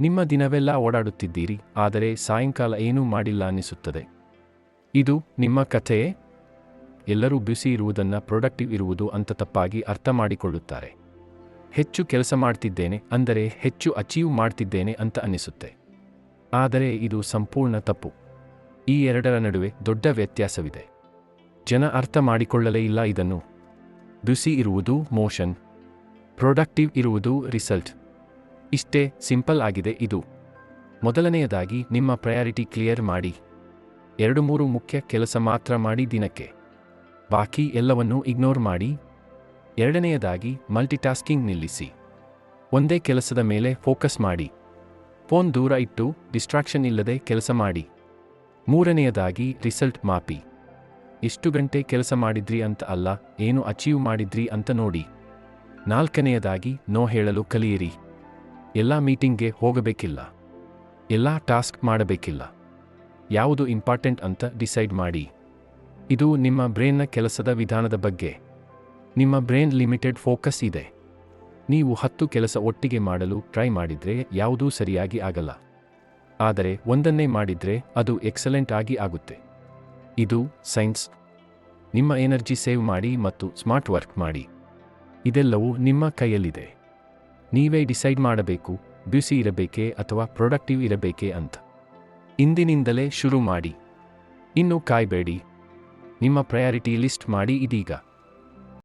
ನಿಮ್ಮ ದಿನವೆಲ್ಲ ಓಡಾಡುತ್ತಿದ್ದೀರಿ, ಆದರೆ ಸಾಯಂಕಾಲ ಏನೂ ಮಾಡಿಲ್ಲ ಅನ್ನಿಸುತ್ತದೆ. ಇದು ನಿಮ್ಮ ಕಥೆಯೇ? ಎಲ್ಲರೂ ಬ್ಯುಸಿ ಇರುವುದನ್ನು ಪ್ರೊಡಕ್ಟಿವ್ ಇರುವುದು ಅಂತ ತಪ್ಪಾಗಿ ಅರ್ಥ ಮಾಡಿಕೊಳ್ಳುತ್ತಾರೆ. ಹೆಚ್ಚು ಕೆಲಸ ಮಾಡ್ತಿದ್ದೇನೆ ಅಂದರೆ ಹೆಚ್ಚು ಅಚೀವ್ ಮಾಡ್ತಿದ್ದೇನೆ ಅಂತ ಅನ್ನಿಸುತ್ತೆ. ಆದರೆ ಇದು ಸಂಪೂರ್ಣ ತಪ್ಪು. ಈ ಎರಡರ ನಡುವೆ ದೊಡ್ಡ ವ್ಯತ್ಯಾಸವಿದೆ. ಜನ ಅರ್ಥ ಮಾಡಿಕೊಳ್ಳಲೇ ಇಲ್ಲ ಇದನ್ನು. ಬ್ಯುಸಿ ಇರುವುದು ಮೋಷನ್. ಪ್ರೊಡಕ್ಟಿವ್ ಇರುವುದು ರಿಸಲ್ಟ್. ಇಷ್ಟೇ ಸಿಂಪಲ್ ಆಗಿದೆ ಇದು. ಮೊದಲನೆಯದಾಗಿ ನಿಮ್ಮ ಪ್ರಯಾರಿಟಿ ಕ್ಲಿಯರ್ ಮಾಡಿ. ಎರಡು ಮೂರು ಮುಖ್ಯ ಕೆಲಸ ಮಾತ್ರ ಮಾಡಿ ದಿನಕ್ಕೆ. ಬಾಕಿ ಎಲ್ಲವನ್ನೂ ಇಗ್ನೋರ್ ಮಾಡಿ. ಎರಡನೆಯದಾಗಿ ಮಲ್ಟಿಟಾಸ್ಕಿಂಗ್ ನಿಲ್ಲಿಸಿ. ಒಂದೇ ಕೆಲಸದ ಮೇಲೆ ಫೋಕಸ್ ಮಾಡಿ. ಫೋನ್ ದೂರ ಇಟ್ಟು ಡಿಸ್ಟ್ರಾಕ್ಷನ್ ಇಲ್ಲದೆ ಕೆಲಸ ಮಾಡಿ. ಮೂರನೆಯದಾಗಿ ರಿಸಲ್ಟ್ ಮಾಪಿ. ಎಷ್ಟು ಗಂಟೆ ಕೆಲಸ ಮಾಡಿದ್ರಿ ಅಂತ ಅಲ್ಲ, ಏನು ಅಚೀವ್ ಮಾಡಿದ್ರಿ ಅಂತ ನೋಡಿ. ನಾಲ್ಕನೆಯದಾಗಿ ನೋ ಹೇಳಲು ಕಲಿಯಿರಿ. ಎಲ್ಲ ಮೀಟಿಂಗ್ಗೆ ಹೋಗಬೇಕಿಲ್ಲ. ಎಲ್ಲ ಟಾಸ್ಕ್ ಮಾಡಬೇಕಿಲ್ಲ. ಯಾವುದು ಇಂಪಾರ್ಟೆಂಟ್ ಅಂತ ಡಿಸೈಡ್ ಮಾಡಿ. ಇದು ನಿಮ್ಮ ಬ್ರೈನ್ನ ಕೆಲಸದ ವಿಧಾನದ ಬಗ್ಗೆ. ನಿಮ್ಮ ಬ್ರೇನ್ ಲಿಮಿಟೆಡ್ ಫೋಕಸ್ ಇದೆ. ನೀವು ಹತ್ತು ಕೆಲಸ ಒಟ್ಟಿಗೆ ಮಾಡಲು ಟ್ರೈ ಮಾಡಿದರೆ ಯಾವುದೂ ಸರಿಯಾಗಿ ಆಗಲ್ಲ. ಆದರೆ ಒಂದನ್ನೇ ಮಾಡಿದರೆ ಅದು ಎಕ್ಸಲೆಂಟ್ ಆಗಿ ಆಗುತ್ತೆ. ಇದು ಸೈನ್ಸ್. ನಿಮ್ಮ ಎನರ್ಜಿ ಸೇವ್ ಮಾಡಿ ಮತ್ತು ಸ್ಮಾರ್ಟ್ ವರ್ಕ್ ಮಾಡಿ. ಇದೆಲ್ಲವೂ ನಿಮ್ಮ ಕೈಯಲ್ಲಿದೆ. ನೀವೇ ಡಿಸೈಡ್ ಮಾಡಬೇಕು, ಬ್ಯುಸಿ ಇರಬೇಕೇ ಅಥವಾ ಪ್ರೊಡಕ್ಟಿವ್ ಇರಬೇಕೇ ಅಂತ. ಇಂದಿನಿಂದಲೇ ಶುರು ಮಾಡಿ. ಇನ್ನು ಕಾಯಬೇಡಿ. ನಿಮ್ಮ ಪ್ರಯಾರಿಟಿ ಲಿಸ್ಟ್ ಮಾಡಿ ಇದೀಗ.